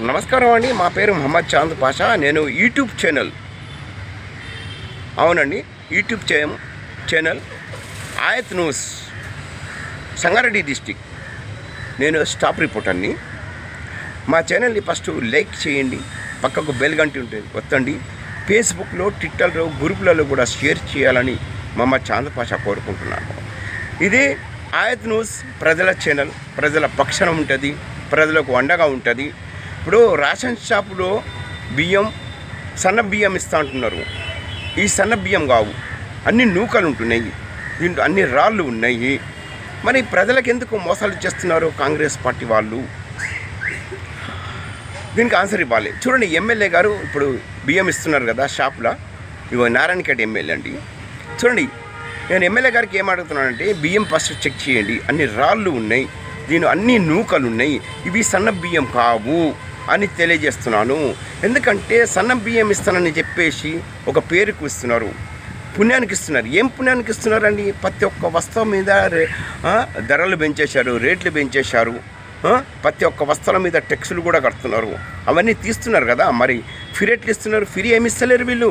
నమస్కారం అండి. మా పేరు మహమ్మద్ చాంద్ పాషా. నేను యూట్యూబ్ ఛానల్. అవునండి. YouTube channel Aayat news Sangareddy district. నేను స్టాప్ రిపోర్టర్ని. మా ఛానల్ని ఫస్ట్ లైక్ చేయండి. పక్కకు బెల్ గంటి ఉంటుంది వత్తండి ఫేస్బుక్లో ట్విట్టర్లో గ్రూపులలో కూడా షేర్ చేయాలని మహమ్మద్ చాంద్ పాషా కోరుకుంటున్నాను. ఇది ఆయత్ న్యూస్ ప్రజల ఛానల్. ప్రజల పక్షాన ఉంటుంది. ప్రజలకు అండగా ఉంటుంది. ఇప్పుడు రేషన్ షాపులో బియ్యం సన్న బియ్యం ఇస్తా అంటున్నారు. ఈ సన్న బియ్యం కావు. అన్ని నూకలు ఉంటున్నాయి. దీంట్లో అన్ని రాళ్ళు ఉన్నాయి. మరి ప్రజలకు ఎందుకు మోసాలు చేస్తున్నారు కాంగ్రెస్ పార్టీ వాళ్ళు? దీనికి ఆన్సర్ ఇవ్వాలి. చూడండి ఎమ్మెల్యే గారు ఇప్పుడు బియ్యం ఇస్తున్నారు కదా షాప్లో. ఇగో నారాయణఖేడ్ ఎమ్మెల్యే అండి. చూడండి నేను ఎమ్మెల్యే గారికి ఏం అడుగుతున్నానంటే బియ్యం ఫస్ట్ చెక్ చేయండి. అన్ని రాళ్ళు ఉన్నాయి. దీని అన్ని నూకలు ఉన్నాయి. ఇవి సన్న బియ్యం కావు. అని తెలియజేస్తున్నాను. ఎందుకంటే సన్న బియ్యం ఇస్తానని చెప్పేసి ఒక పేరుకు ఇస్తున్నారు. పుణ్యానికి ఇస్తున్నారు. ఏం పుణ్యానికి ఇస్తున్నారండి? ప్రతి ఒక్క వస్తువు మీద ధరలు పెంచేశారు రేట్లు పెంచేశారు ప్రతి ఒక్క వస్తువుల మీద టెక్స్లు కూడా కడుతున్నారు. అవన్నీ తీస్తున్నారు కదా మరి ఫిరి ఇస్తున్నారు ఫిరి ఏమి ఇస్తలేరు వీళ్ళు?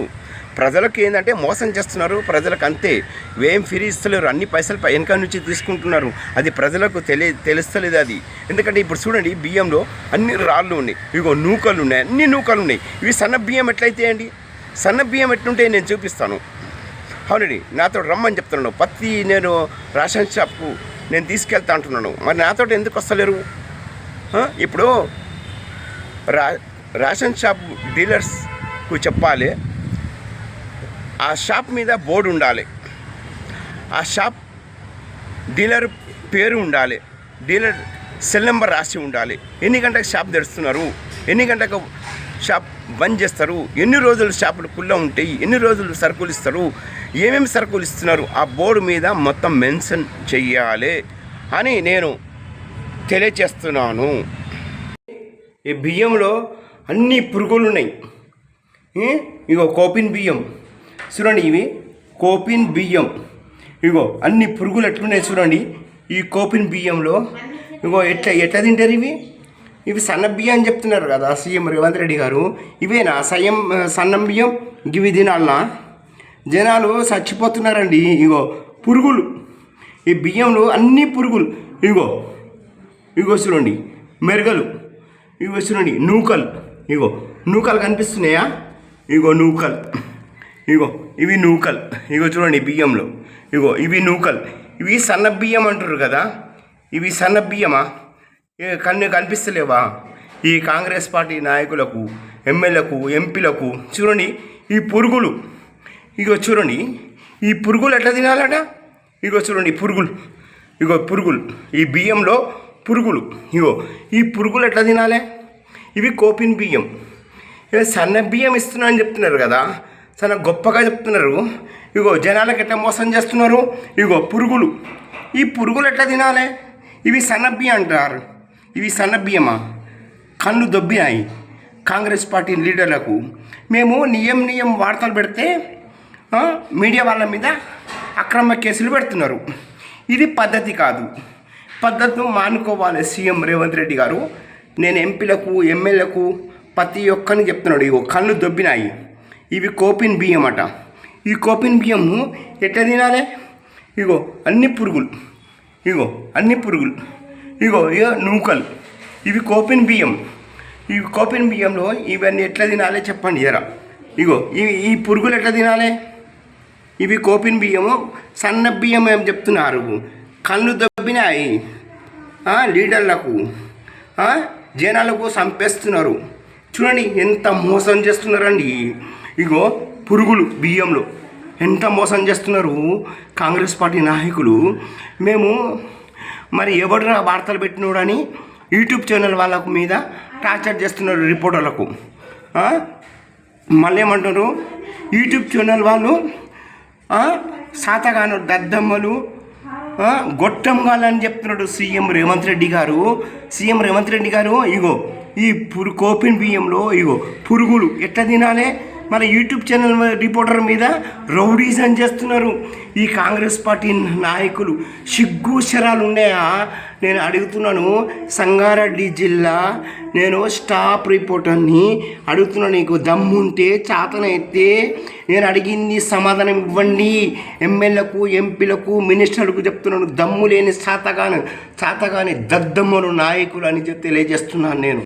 ప్రజలకు ఏంటంటే మోసం చేస్తున్నారు. ప్రజలకు అంతే వేం ఫ్రీ ఇస్తలేరు. అన్ని పైసలు పై- వెనక నుంచి తీసుకుంటున్నారు. అది ప్రజలకు తెలియ తెలుస్తలేదు అది. ఎందుకంటే ఇప్పుడు చూడండి బియ్యంలో అన్ని రాళ్ళు ఉన్నాయి. ఇగో నూకలు ఉన్నాయి. అన్ని నూకలు ఉన్నాయి. ఇవి సన్న బియ్యం ఎట్లయితే అండి? సన్న బియ్యం ఎట్లుంటే నేను చూపిస్తాను. అవునండి నాతో రమ్మని చెప్తున్నాను. పత్తి నేను రేషన్ షాప్కు నేను తీసుకెళ్తా అంటున్నాను. మరి నాతో ఎందుకు వస్తలేరు? ఇప్పుడు రా రేషన్ షాప్ డీలర్స్కు చెప్పాలి. ఆ షాప్ మీద బోర్డు ఉండాలి. ఆ షాప్ డీలర్ పేరు ఉండాలి. డీలర్ సెల్ నెంబర్ రాసి ఉండాలి. ఎన్ని గంటలకు షాప్ తెరుస్తున్నారు? ఎన్ని గంటలకు షాప్ బంద్ చేస్తారు? ఎన్ని రోజులు షాపులు కుల్ల ఉంటాయి? ఎన్ని రోజులు సరుకులు ఇస్తారు? ఏమేమి సరుకులు ఇస్తున్నారు? ఆ బోర్డు మీద మొత్తం మెన్షన్ చెయ్యాలి అని నేను తెలియచేస్తున్నాను. ఈ బియ్యంలో అన్ని పురుగులు ఉన్నాయి ఇగో కోపిన్ బియ్యం. చూడండి ఇవి కోపిన్ బియ్యం. ఇగో అన్ని పురుగులు ఎట్లున్నాయి చూడండి. ఈ కోపిన్ బియ్యంలో ఇగో ఎట్లా ఎట్లా తింటారు ఇవి? ఇవి సన్న బియ్యం అని చెప్తున్నారు కదా సీఎం రేవంత్ రెడ్డి గారు. ఇవేనా సయం సన్నం బియ్యం? ఇవి తినాలనా? జనాలు చచ్చిపోతున్నారండి. ఇగో పురుగులు. ఈ బియ్యంలో అన్ని పురుగులు. ఇగో ఇగో చూడండి. మెరగలు. ఇగో చూడండి. నూకలు. ఇగో నూకలు కనిపిస్తున్నాయా? ఇగో నూకలు. ఇగో ఇవి నూకలు. ఇగో చూడండి బియ్యంలో. ఇగో ఇవి నూకలు. ఇవి సన్న బియ్యం అంటారు కదా? ఇవి సన్న బియ్యమా? ఏ కన్ను కనిపిస్తలేవా? ఈ కాంగ్రెస్ పార్టీ నాయకులకు ఎమ్మెల్యేలకు ఎంపీలకు చూడండి ఈ పురుగులు. ఇగో చూడండి ఈ పురుగులు ఎట్లా తినాలట? ఇగో చూడండి పురుగులు. ఇగో పురుగులు. ఈ బియ్యంలో పురుగులు. ఇగో ఈ పురుగులు ఎట్లా తినాలి? ఇవి కోపిన్ బియ్యం. సన్న బియ్యం ఇస్తున్నా అని చెప్తున్నారు కదా? చాలా గొప్పగా చెప్తున్నారు. ఇగో జనాలకు ఎట్లా మోసం చేస్తున్నారు? ఇగో పురుగులు. ఈ పురుగులు ఎట్లా తినాలి? ఇవి సన్నబియ్యం అంటారు. ఇవి సన్నబియ్యమా కళ్ళు దొబ్బినాయి. కాంగ్రెస్ పార్టీ లీడర్లకు. మేము నియం నియం వార్తలు పెడితే మీడియా వాళ్ళ మీద అక్రమ కేసులు పెడుతున్నారు. ఇది పద్ధతి కాదు. పద్ధతిని మానుకోవాలి సీఎం రేవంత్ రెడ్డి గారు. నేను ఎంపీలకు ఎమ్మెల్యేలకు ప్రతి ఒక్కరిని చెప్తున్నాడు ఇగో కళ్ళు దొబ్బినాయి. ఇవి కోపిన్ బియ్యం అట ఈ కోపిన్ బియ్యము ఎట్లా తినాలి? ఇగో అన్ని పురుగులు. ఇగో అన్ని పురుగులు. ఇగో ఇగో నూకలు. ఇవి కోపిన్ బియ్యం. ఈ కోపిన్ బియ్యంలో ఇవన్నీ ఎట్లా తినాలి చెప్పండి ఎరా ఇగో ఇవి ఈ పురుగులు ఎట్లా తినాలి? ఇవి కోపిన్ బియ్యము సన్న బియ్యం ఏం చెప్తున్నారు? కళ్ళు దబ్బినాయి. లీడర్లకు. జనాలకు చంపేస్తున్నారు చూడండి ఎంత మోసం చేస్తున్నారండి. ఇగో పురుగులు బియ్యంలో. ఎంత మోసం చేస్తున్నారు కాంగ్రెస్ పార్టీ నాయకులు? మేము మరి ఎవడు వార్తలు పెట్టినోడని యూట్యూబ్ ఛానల్ వాళ్ళకు మీద టార్చర్ చేస్తున్నారు రిపోర్టర్లకు. మళ్ళీ ఏమంటారు యూట్యూబ్ ఛానల్ వాళ్ళు సాతగాను దద్దమ్మలు గొట్టంగాలని చెప్తున్నాడు సీఎం రేవంత్ రెడ్డి గారు. సీఎం రేవంత్ రెడ్డి గారు ఇగో ఈ పురు కోపిన్ బియ్యంలో ఇగో పురుగులు ఎట్లా తినాలి? మన యూట్యూబ్ ఛానల్ రిపోర్టర్ మీద రౌడీజం చేస్తున్నారు. ఈ కాంగ్రెస్ పార్టీ నాయకులు సిగ్గు శరాలు ఉన్నాయా? నేను అడుగుతున్నాను. సంగారెడ్డి జిల్లా నేను స్టాఫ్ రిపోర్టర్ని అడుగుతున్నాను నీకు. దమ్ముంటే చాతనైతే నేను అడిగింది సమాధానం ఇవ్వండి. ఎమ్మెల్యేలకు ఎంపీలకు మినిస్టర్లకు చెప్తున్నాను. దమ్ము లేని చాతగాను చాతగాని దద్దమ్మలు నాయకులు అని చెప్పి తెలియజేస్తున్నాను నేను.